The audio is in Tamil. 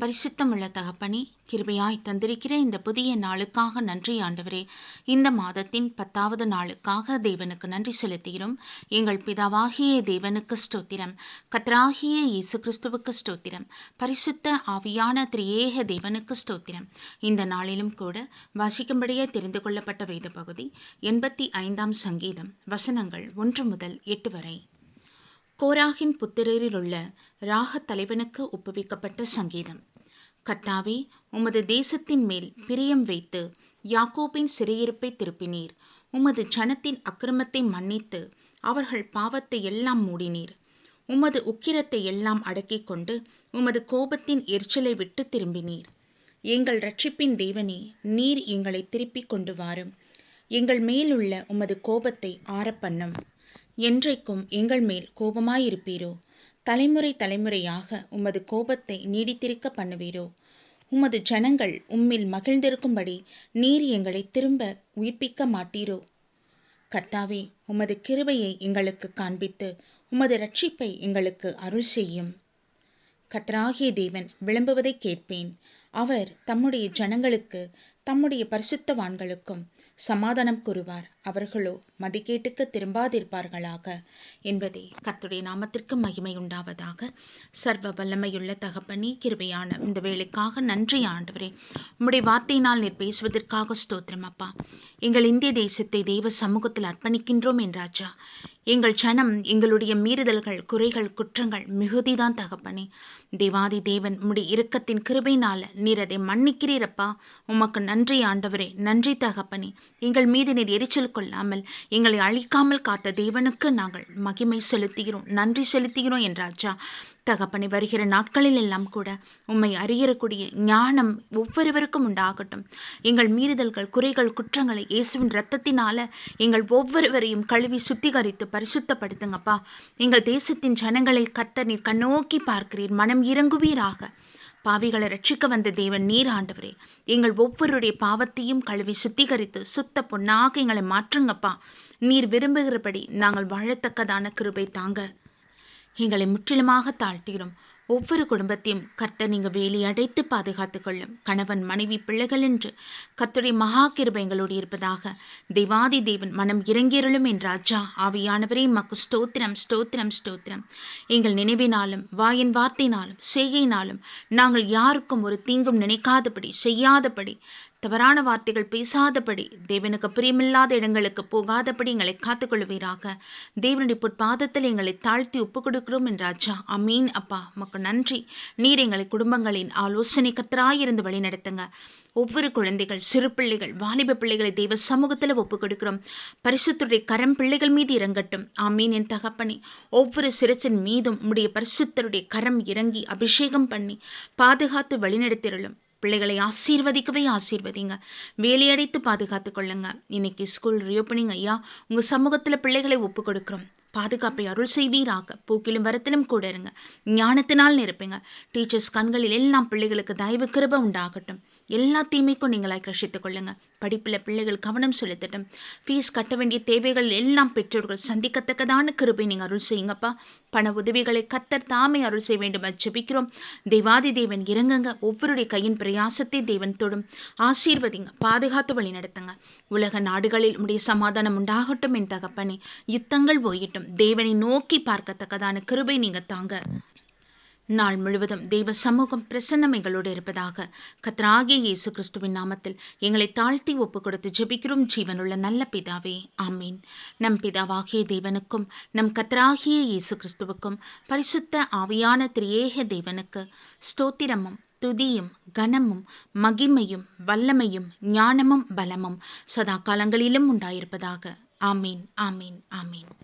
பரிசுத்தமுள்ள தகப்பனே கிருபையாய் தந்திருக்கிற இந்த புதிய நாளுக்காக நன்றி ஆண்டவரே. இந்த மாதத்தின் பத்தாவது நாளுக்காக தேவனுக்கு நன்றி செலுத்துகிறோம். எங்கள் பிதாவாகிய தேவனுக்கு ஸ்தோத்திரம். கத்ராகிய இயேசு கிறிஸ்துவுக்கு ஸ்தோத்திரம். பரிசுத்த ஆவியான திரியேக தேவனுக்கு ஸ்தோத்திரம். இந்த நாளிலும் கூட வாசிக்கும்படியே தெரிந்து கொள்ளப்பட்ட வேத பகுதி எண்பத்தி ஐந்தாம் சங்கீதம் வசனங்கள் ஒன்று முதல் எட்டு வரை. கோராகின் புத்திரரிலுள்ள ராக தலைவனுக்கு ஒப்புவிக்கப்பட்ட சங்கீதம். கத்தாவே உமது தேசத்தின் மேல் பிரியம் வைத்து யாக்கோபின் சிறையிருப்பை திருப்பினீர். உமது ஜனத்தின் அக்கிரமத்தை மன்னித்து அவர்கள் பாவத்தை எல்லாம் மூடினீர். உமது உக்கிரத்தை எல்லாம் அடக்கிக் கொண்டு உமது கோபத்தின் எரிச்சலை விட்டு திரும்பினீர். எங்கள் ரட்சிப்பின் தேவனே நீர் எங்களை திருப்பிக் கொண்டு வாரும். எங்கள் மேலுள்ள உமது கோபத்தை ஆரப்பண்ணும். என்றைக்கும் எங்கள் மேல் கோபமாயிருப்பீரோ? தலைமுறை தலைமுறையாக உமது கோபத்தை நீடித்திருக்க பண்ணுவீரோ? உமது ஜனங்கள் உம்மில் மகிழ்ந்திருக்கும்படி நீர் எங்களை திரும்ப உயிர்ப்பிக்க மாட்டீரோ? கர்த்தாவே உமது கிருபையை எங்களுக்கு காண்பித்து உமது ரட்சிப்பை எங்களுக்கு அருள் செய்யும். கத்ராகிய தேவன் விளம்புவதை கேட்பேன். அவர் தம்முடைய ஜனங்களுக்கு தம்முடைய பரிசுத்தவான்களுக்கும் சமாதானம் கூறுவார். அவர்களோ மதிக்கேட்டுக்கு திரும்பாதிருப்பார்களாக? என்பதே கர்த்துடைய நாமத்திற்கு மகிமை உண்டாவதாக. சர்வ வல்லமையுள்ள தகப்பனே கிருபையான இந்த வேலைக்காக நன்றி ஆண்டவரே. உம்முடைய வார்த்தையினால் நீர் பேசுவதற்காக ஸ்தோத்திரம் அப்பா. எங்கள் இந்திய தேசத்தை தெய்வ சமூகத்தில் அர்ப்பணிக்கின்றோம் என்றாச்சா எங்கள் ஜனம் எங்களுடைய மீறுதல்கள் குறைகள் குற்றங்கள் மிகுதிதான் தகப்பனே. தேவாதி தேவன் உம்முடைய இரக்கத்தின் கிருபையினால் நீர் அதை மன்னிக்கிறீரப்பா உமக்கு நன்றி ஆண்டவரே நன்றி தகப்பனே. எங்கள் மீது நீர் எரிச்சல் கொள்ளாமல் எங்களை அழிக்காமல் காத்த தேவனுக்கு நாங்கள் மகிமை செலுத்துகிறோம் நன்றி செலுத்துகிறோம் என்றாச்சா தகப்பனை வருகிற நாட்களில் எல்லாம் கூட உம்மை அறியக்கூடிய ஞானம் ஒவ்வொருவருக்கும் உண்டாகட்டும். எங்கள் மீறுதல்கள் குறைகள் குற்றங்களை இயேசுவின் இரத்தத்தினால எங்கள் ஒவ்வொருவரையும் கழுவி சுத்திகரித்து பரிசுத்தப்படுத்துங்கப்பா. எங்கள் தேசத்தின் ஜனங்களை கத்த நீர் கண்ணோக்கி பார்க்கிறீர் மனம் இறங்குவீராக. பாவிகளை ரட்சிக்க வந்த தேவன் நீர் ஆண்டவரே. எங்கள் ஒவ்வொருடைய பாவத்தையும் கழுவி சுத்திகரித்து சுத்த பொன்னாக எங்களை மாற்றுங்கப்பா. நீர் விரும்புகிறபடி நாங்கள் வாழத்தக்கதான கிருபை தாங்க. எங்களை முற்றிலுமாக தாழ்த்துகிறோம் ஒவ்வொரு குடும்பத்தையும் கர்த்தர் நீங்கள் வேலி அடைத்து பாதுகாத்து கொள்ளும். கணவன் மனைவி பிள்ளைகள் என்று கர்த்தருடைய மகா கிருபை எங்களோடு இருப்பதாக தேவாதி தேவன் மனம் இறங்கியருளும் என் ராஜா. ஆவியானவரே மக்கு ஸ்தோத்திரம் ஸ்தோத்திரம் ஸ்தோத்திரம். எங்கள் நினைவினாலும் வாயின் வார்த்தையினாலும் செய்கையினாலும் நாங்கள் யாருக்கும் ஒரு தீங்கும் நினைக்காதபடி செய்யாதபடி தவறான வார்த்தைகள் பேசாதபடி தேவனுக்கு பிரியமில்லாத இடங்களுக்கு போகாதபடி எங்களை காத்துக்கொள்வீராக. தேவனுடைய பொற்பாதத்தில் எங்களை தாழ்த்தி ஒப்புக் கொடுக்கிறோம் என்றாச்சா அமீன் அப்பா மக்கு நன்றி. நீர் எங்களை குடும்பங்களின் ஆலோசனை கத்தராயிருந்து வழி நடத்துங்க ஒவ்வொரு குழந்தைகள் சிறு பிள்ளைகள் வாலிப பிள்ளைகளை தெய்வ சமூகத்தில் ஒப்புக் கொடுக்கிறோம் பரிசுத்துடைய கரம் பிள்ளைகள் மீது இறங்கட்டும். ஆமீன் என் தகப்பனே. ஒவ்வொரு சிறச்சின் மீதும் உடைய பரிசுத்தருடைய கரம் இறங்கி அபிஷேகம் பண்ணி பாதுகாத்து வழிநடத்திரலும். பிள்ளைகளை ஆசீர்வதிக்கவே ஆசீர்வதிங்க. வேலையடைத்து பாதுகாத்து கொள்ளுங்க. இன்னைக்கு ஸ்கூல் ரீஓப்பனிங் ஐயா உங்கள் சமூகத்தில் பிள்ளைகளை ஒப்பு கொடுக்குறோம். பாதுகாப்பை அருள் செய்வீராக. பூக்கிலும் வரத்திலும் கூட இருங்க. ஞானத்தினால் நிரப்புங்க. டீச்சர்ஸ் கண்களில் எல்லாம் பிள்ளைகளுக்கு தயவு கிருப உண்டாகட்டும். எல்லா தீமைக்கும் நீங்களாய் ரசித்துக் கொள்ளுங்க. படிப்பில் பிள்ளைகள் கவனம் செலுத்தட்டும். ஃபீஸ் கட்ட வேண்டிய தேவைகள் எல்லாம் பெற்றோர்கள் சந்திக்கத்தக்கதான கிருபை நீங்கள் அருள் செய்யுங்கப்பா. பண உதவிகளை கத்தர் தாமே அருள் செய்ய வேண்டும். ஜெபிக்கிறோம். தேவாதி தேவன் இறங்குங்க. ஒவ்வொருடைய கையின் பிரயாசத்தை தேவன் தொடும். ஆசீர்வதிங்க. பாதுகாத்து வழி நடத்துங்க. உலக நாடுகளில் உடைய சமாதானம் உண்டாகட்டும் என் தகப்பனே. யுத்தங்கள் போயிட்டும் தேவனை நோக்கி பார்க்கத்தக்கதான கிருபை நீங்கள் தாங்க. நாள் முழுவதும் தெய்வ சமூகம் பிரசன்னம் எங்களோடு இருப்பதாக கத்ராகிய இயேசு கிறிஸ்துவின் நாமத்தில் எங்களை தாழ்த்தி ஒப்பு கொடுத்து ஜெபிக்கிறோம். ஜீவனுள்ள நல்ல பிதாவே ஆமீன். நம் பிதாவாகிய தேவனுக்கும் நம் கத்ராகிய இயேசு கிறிஸ்துவுக்கும் பரிசுத்த ஆவியான திரியேக தேவனுக்கு ஸ்தோத்திரமும் துதியும் கனமும் மகிமையும் வல்லமையும் ஞானமும் பலமும் சதா காலங்களிலும் உண்டாயிருப்பதாக. ஆமீன் ஆமீன் ஆமீன்.